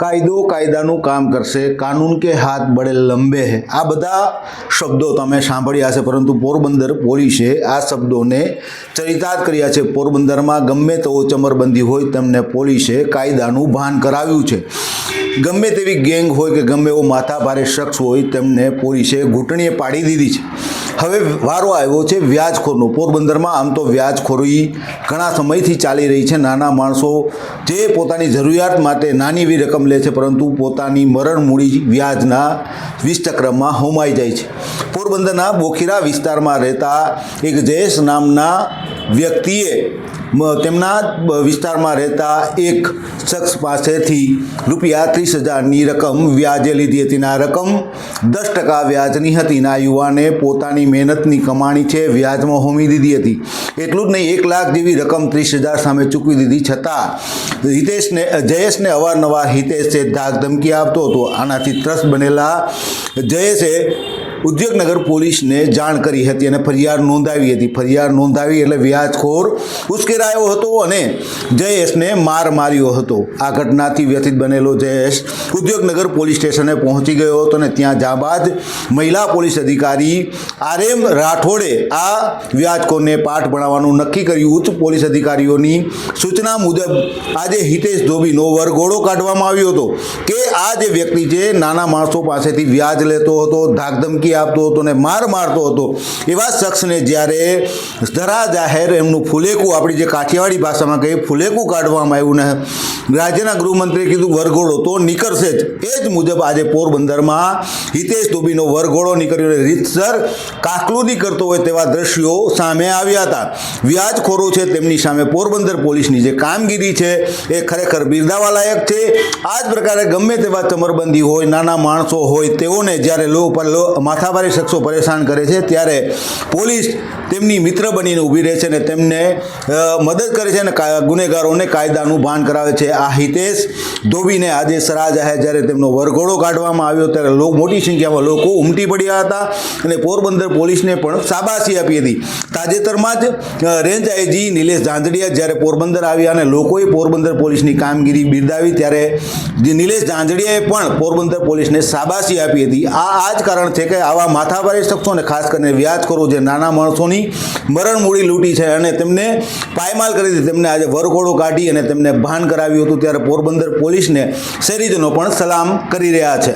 કાયદો કાયદાનું કામ કરશે, કાનૂન કે હાથ બડે લંબે. હે આ બધા શબ્દો તમે સાંભળ્યા છે પરંતુ પોરબંદર પોલીસે આ શબ્દોને ચરિતાર્થ કર્યા છે. પોરબંદરમાં ગમે તેવો ચમરબંધી હોય, તેમને પોલીસે કાયદાનું ભાન કરાવ્યું છે. ગમે તેવી ગેંગ હોય કે ગમે એવો માથાભારે શખ્સ હોય, તેમને પોલીસે ઘૂંટણીએ પાડી દીધી છે. હવે વારો આવ્યો છે વ્યાજખોરનો. પોરબંદરમાં આમ તો વ્યાજખોરી ઘણા સમયથી ચાલી રહી છે. નાના માણસો જે પોતાની જરૂરિયાત માટે નાની એવી રકમ લે છે, પરંતુ પોતાની મરણ મૂડી વ્યાજના વીસ ચક્રમાં હોમાઈ જાય છે. પોરબંદરના બોખીરા વિસ્તારમાં રહેતા એક જયેશ નામના વ્યક્તિએ તેમના વિસ્તારમાં રહેતા એક શખ્સ પાસેથી રૂપિયા ત્રીસ હજારની રકમ વ્યાજે લીધી હતી. આ રકમ દસ ટકા વ્યાજની હતી. આ યુવાને પોતાની મહેનતની કમાણી છે, વ્યાજમાં હોમી દીધી હતી. એટલું જ નહીં, એક લાખ જેવી રકમ ત્રીસ હજાર સામે ચૂકવી દીધી. છતાં હિતેશને, જયેશને અવારનવાર હિતેશે ધાક ધમકી આપતો હતો. આનાથી ત્રસ્ત બનેલા જયેશે ઉદ્યોગનગર પોલીસને જાણ કરી હતી અને ફરિયાદ નોંધાવી હતી. ફરિયાદ નોંધાવી એટલે વ્યાજખોર ઉશ્કેરાયો હતો અને જયેશને માર માર્યો હતો. આ ઘટનાથી વ્યથિત બનેલો જયેશ ઉદ્યોગનગર પોલીસ સ્ટેશને પહોંચી ગયો હતો અને ત્યાં જ્યાં બાદ મહિલા પોલીસ અધિકારી આર એમ રાઠોડે આ વ્યાજખોરને પાઠ ભણાવવાનું નક્કી કર્યું. ઉચ્ચ પોલીસ અધિકારીઓની સૂચના મુજબ આજે હિતેશ ધોબીનો વરઘોડો કાઢવામાં આવ્યો હતો કે આ જે વ્યક્તિ છે, નાના માણસો પાસેથી વ્યાજ લેતો હતો, ધાકધમકી આપતો હતો ને માર મારતો હતો. એવા શખ્સને જ્યારે ધરા જાહેર એમનું ફુલેકું, આપણી જે કાઠિયાવાડી ભાષામાં કહીએ, ફુલેકું કાઢવામાં આવ્યું ને, રાજ્યના ગૃહમંત્રીએ કીધું, વરઘોડો તો નીકળશે જ. એ જ મુજબ આજે પોરબંદરમાં હિતેશ દુબીનો વરઘોડો નીકળ્યો રીતસર કાકલુદી કરતો હોય તેવા દ્રશ્યો સામે આવ્યા હતા. વ્યાજખોરો છે તેમની સામે પોરબંદર પોલીસની જે કામગીરી છે એ ખરેખર બિરદાવા લાયક છે. આ જ પ્રકારે ગમે તેવા ચમરબંધી હોય, નાના માણસો હોય, તેઓને જ્યારે લો પર લો માથાભારે શખ્સો પરેશાન કરે છે, ત્યારે પોલીસ તેમની મિત્ર બનીને ઊભી રહે છે અને તેમને મદદ કરે છે અને ગુનેગારોને કાયદાનું ભાન કરાવે છે. આ હિતેશ ધોબીને આજે સરા જાહેર જ્યારે તેમનો વરઘોડો કાઢવામાં આવ્યો ત્યારે લો, મોટી સંખ્યામાં લોકો ઉમટી પડ્યા હતા અને પોરબંદર પોલીસને પણ શાબાશી આપી હતી. તાજેતરમાં જ રેન્જ આઈજી નિલેશ ઝાંઝડિયા જ્યારે પોરબંદર આવ્યા અને લોકોએ પોરબંદર પોલીસની કામગીરી બિરદાવી ત્યારે નિલેશ ઝાંઝડિયાએ પણ પોરબંદર પોલીસને શાબાશી આપી હતી. આ આ જ કારણ છે કે આવા માથાભારે શખ્સોને ખાસ કરીને વ્યાજખોરો જે નાના માણસોની મરણ મૂડી લૂંટી છે અને તેમને પાયમાલ કરી દીધી તેમને આજે વરઘોડો કાઢી અને તેમને ભાન કરાવ્યું હતું. ત્યારે પોરબંદર પોલીસને શહેરીજનો પણ સલામ કરી રહ્યા છે.